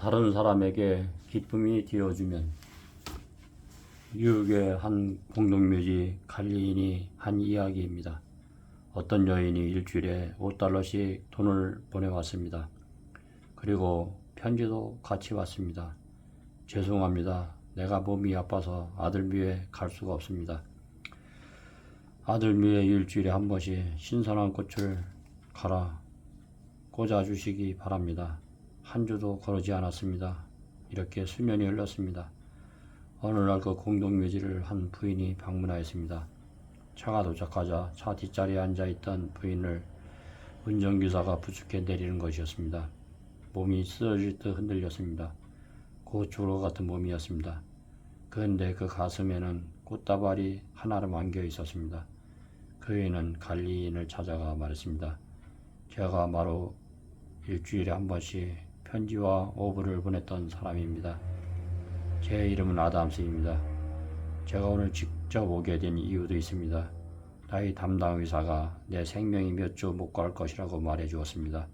다른 사람에게 기쁨이 되어주면 유혹의 한 공동묘지 갈리인이 한 이야기입니다. 어떤 여인이 일주일에 5달러씩 돈을 보내왔습니다. 그리고 편지도 같이 왔습니다. 죄송합니다. 내가 몸이 아파서 아들 묘에 갈 수가 없습니다. 아들 묘에 일주일에 한 번씩 신선한 꽃을 갈아 꽂아주시기 바랍니다. 한 주도 거르지 않았습니다. 이렇게 수년이 흘렀습니다. 어느 날 그 공동묘지를 한 부인이 방문하였습니다. 차가 도착하자 차 뒷자리에 앉아있던 부인을 운전기사가 부축해 내리는 것이었습니다. 몸이 쓰러질 듯 흔들렸습니다. 곧것 같은 몸이었습니다. 그런데 그 가슴에는 꽃다발이 하나로 안겨 있었습니다. 그 애는 갈리인을 찾아가 말했습니다. 제가 바로 일주일에 한 번씩 편지와 오브를 보냈던 사람입니다. 제 이름은 아담스입니다. 제가 오늘 직접 오게 된 이유도 있습니다. 나의 담당 의사가 내 생명이 몇 주 못 갈 것이라고 말해 주었습니다.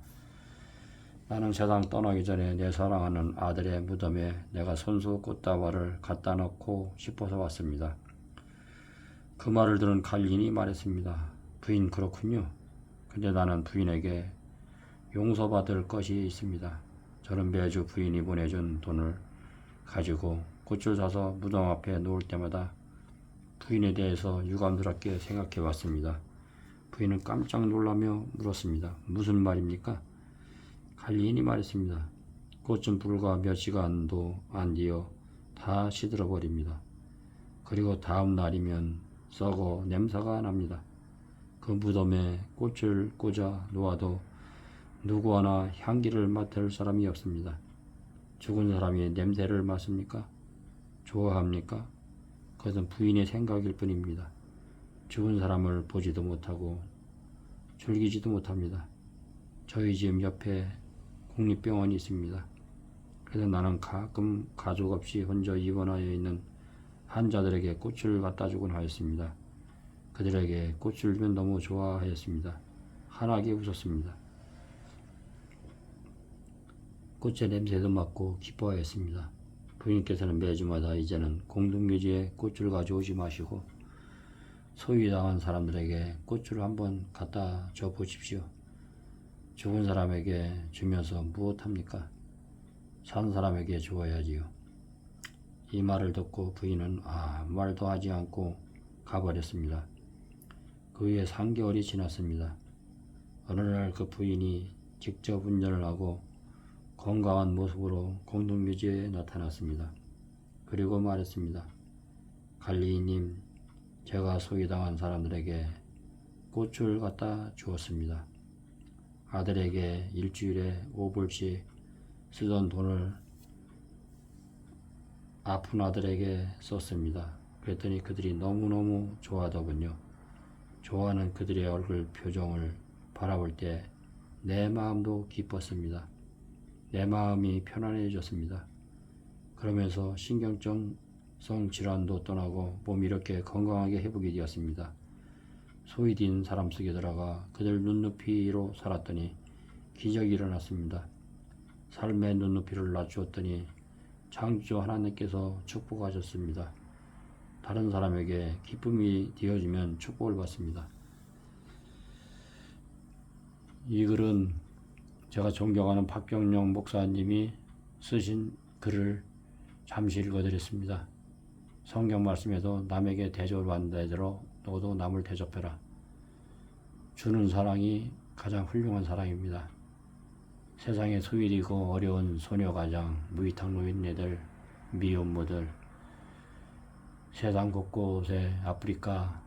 나는 세상 떠나기 전에 내 사랑하는 아들의 무덤에 내가 손수 꽃다발을 갖다 놓고 싶어서 왔습니다. 그 말을 들은 갈린이 말했습니다. 부인 그렇군요. 근데 나는 부인에게 용서받을 것이 있습니다. 저는 매주 부인이 보내준 돈을 가지고 꽃을 사서 무덤 앞에 놓을 때마다 부인에 대해서 유감스럽게 생각해 왔습니다. 부인은 깜짝 놀라며 물었습니다. 무슨 말입니까? 갈리인이 말했습니다. 꽃은 불과 몇 시간도 안 뒤어 다 시들어 버립니다. 그리고 다음 날이면 썩어 냄새가 납니다. 그 무덤에 꽃을 꽂아 놓아도 누구 하나 향기를 맡을 사람이 없습니다. 죽은 사람이 냄새를 맡습니까? 좋아합니까? 그것은 부인의 생각일 뿐입니다. 죽은 사람을 보지도 못하고 즐기지도 못합니다. 저희 집 옆에 국립병원이 있습니다. 그래서 나는 가끔 가족 없이 혼자 입원하여 있는 환자들에게 꽃을 갖다 주곤 하였습니다. 그들에게 꽃을 주면 너무 좋아하였습니다. 환하게 웃었습니다. 꽃의 냄새도 맡고 기뻐하였습니다. 부인께서는 매주마다 이제는 공동묘지에 꽃을 가져오지 마시고 소위 당한 사람들에게 꽃을 한번 갖다 줘 보십시오. 죽은 사람에게 주면서 무엇합니까? 산 사람에게 주어야지요. 이 말을 듣고 부인은 아무 말도 하지 않고 가버렸습니다. 그 후에 3개월이 지났습니다. 어느 날 그 부인이 직접 운전을 하고 건강한 모습으로 공동묘지에 나타났습니다. 그리고 말했습니다. 갈리님, 제가 소외당한 사람들에게 꽃을 갖다 주었습니다. 아들에게 일주일에 5불씩 쓰던 돈을 아픈 아들에게 썼습니다. 그랬더니 그들이 너무너무 좋아하더군요. 좋아하는 그들의 얼굴 표정을 바라볼 때 내 마음도 기뻤습니다. 내 마음이 편안해졌습니다. 그러면서 신경증성 질환도 떠나고 몸이 이렇게 건강하게 회복이 되었습니다. 소위 딘 사람 속에 들어가 그들 눈높이로 살았더니 기적이 일어났습니다. 삶의 눈높이를 낮추었더니 창조 하나님께서 축복하셨습니다. 다른 사람에게 기쁨이 되어주면 축복을 받습니다. 이 글은 제가 존경하는 박경영 목사님이 쓰신 글을 잠시 읽어드렸습니다. 성경 말씀에도 남에게 대접을 받는 대로 너도 남을 대접해라. 주는 사랑이 가장 훌륭한 사랑입니다. 세상에 소일이고 어려운 소녀가장, 무이탁 노인네들, 미혼모들, 세상 곳곳에 아프리카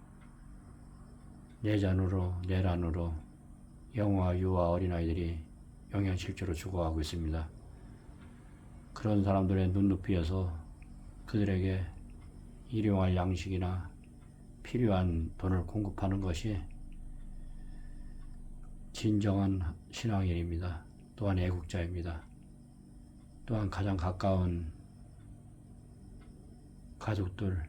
내잔으로 내란으로 영화, 유아, 어린아이들이 영양실조로 죽어가고 있습니다. 그런 사람들의 눈높이에서 그들에게 일용할 양식이나 필요한 돈을 공급하는 것이 진정한 신앙인입니다. 또한 애국자입니다. 또한 가장 가까운 가족들,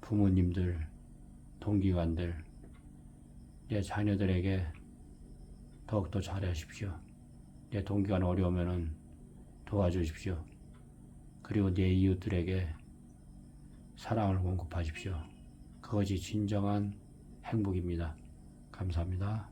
부모님들, 동기관들, 내 자녀들에게 더욱더 잘하십시오. 내 동기관 어려우면은 도와주십시오. 그리고 내 이웃들에게 사랑을 공급하십시오. 그것이 진정한 행복입니다. 감사합니다.